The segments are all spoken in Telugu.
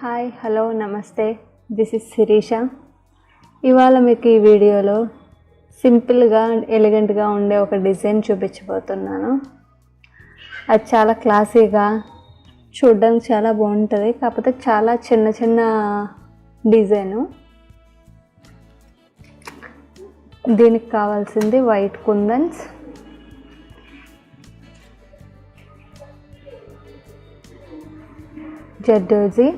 హాయ్ హలో నమస్తే. దిస్ ఇస్ శిరీష ఇవాళ మీకు ఈ వీడియోలో సింపుల్గా ఎలిగెంట్గా ఉండే ఒక డిజైన్ చూపించబోతున్నాను. అది చాలా క్లాసీగా చూడడానికి చాలా బాగుంటుంది కాకపోతే చాలా చిన్న చిన్న డిజైను. దీనికి కావాల్సింది వైట్ కుందన్స్. జడ్డోజీ.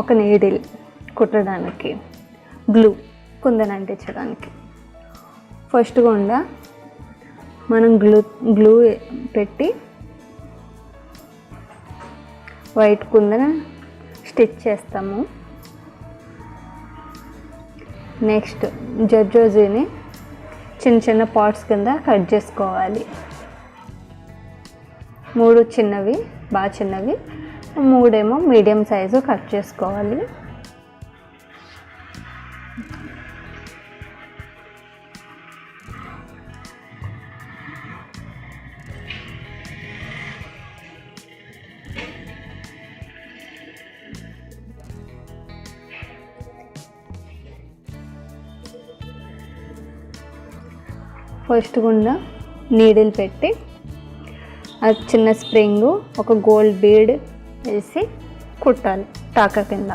ఒక నీడిల్ కుట్టడానికి గ్లూ కుందని అంటించడానికి ఫస్ట్ కూడా మనం గ్లూ గ్లూ పెట్టి వైట్ కుందన స్టిచ్ చేస్తాము. నెక్స్ట్ జర్జోజీని చిన్న చిన్న పార్ట్స్ కింద కట్ చేసుకోవాలి. మూడు చిన్నవి బాగా చిన్నవి. మూడేమో మీడియం సైజు కట్ చేసుకోవాలి. ఫస్ట్ గుండా నీడిల్ పెట్టి అది చిన్న స్ప్రింగు ఒక గోల్డ్ బీడ్ వేసి కుట్టాలి టాక కింద.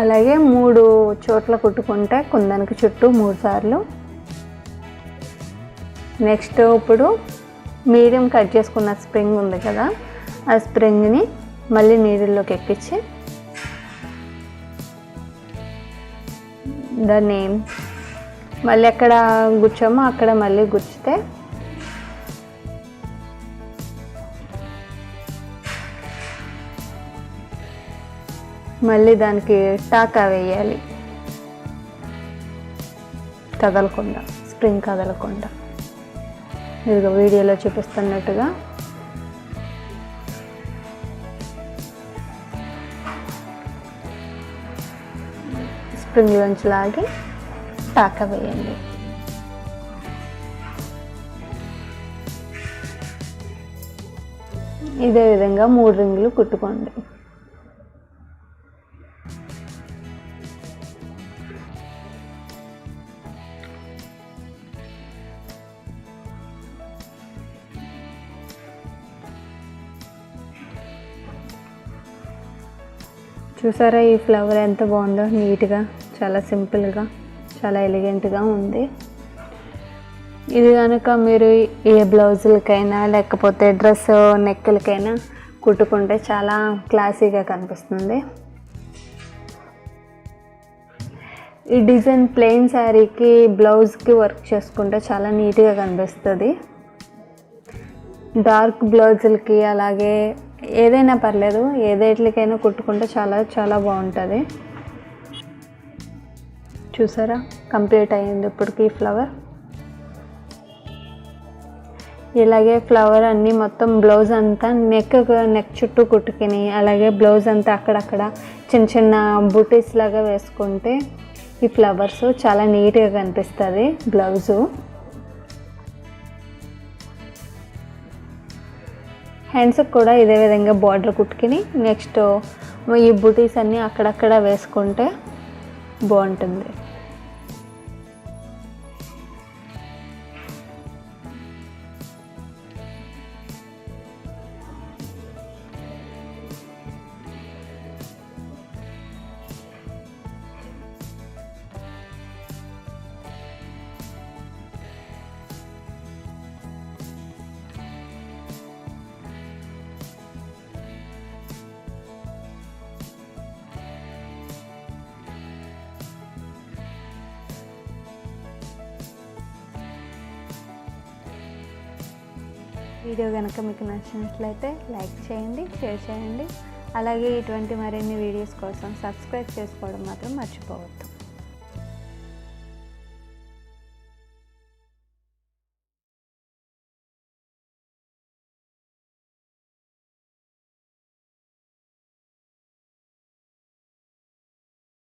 అలాగే మూడు చోట్ల కుట్టుకుంటే కుందనికి చుట్టూ మూడు సార్లు. నెక్స్ట్ ఇప్పుడు మీడియం కట్ చేసుకున్న స్ప్రింగ్ ఉంది కదా ఆ స్ప్రింగ్ని మళ్ళీ నీడిల్లోకి ఎక్కించి దాన్ని మళ్ళీ ఎక్కడ గుచ్చామో అక్కడ మళ్ళీ గుచ్చితే మళ్ళీ దానికి టాకా వేయాలి. కదలకుండా స్ప్రింగ్ కదలకుండా. ఇదిగో వీడియోలో చూపిస్తున్నట్టుగా. స్ప్రింగ్ లోంచి లాగి టాకా వేయండి. ఇదే విధంగా మూడు రింగులు కుట్టుకోండి. చూసారా ఈ ఫ్లవర్ ఎంత బాగుందో? నీట్గా చాలా సింపుల్గా చాలా ఎలిగెంట్గా ఉంది. ఇది కనుక మీరు ఏ బ్లౌజులకైనా లేకపోతే డ్రెస్ నెక్కులకైనా కుట్టుకుంటే చాలా క్లాసీగా కనిపిస్తుంది. ఈ డిజైన్ ప్లెయిన్ శారీకి బ్లౌజ్కి వర్క్ చేసుకుంటే చాలా నీట్గా కనిపిస్తుంది. డార్క్ బ్లౌజులకి అలాగే ఏదైనా పర్లేదు ఏదేట్లకైనా కుట్టుకుంటే చాలా చాలా బాగుంటుంది. చూసారా? కంప్లీట్ అయ్యింది ఇప్పటికి ఫ్లవర్. ఇలాగే ఫ్లవర్ అన్నీ మొత్తం బ్లౌజ్ అంతా నెక్ నెక్ చుట్టూ కుట్టుకుని అలాగే బ్లౌజ్ అంతా అక్కడక్కడ చిన్న చిన్న బుటీస్ లాగా వేసుకుంటే ఈ ఫ్లవర్స్ చాలా నీట్గా కనిపిస్తుంది బ్లౌజు. హ్యాండ్స్కి కూడా ఇదే విధంగా బార్డర్ కుట్టుకుని నెక్స్ట్ ఈ బుటీస్ అన్నీ అక్కడక్కడ వేసుకుంటే బాగుంటుంది. వీడియో కనుక మీకు నచ్చినట్లయితే లైక్ చేయండి షేర్ చేయండి. అలాగే ఇటువంటి మరిన్ని వీడియోస్ కోసం సబ్స్క్రైబ్ చేసుకోవడం మాత్రం మర్చిపోవద్దు.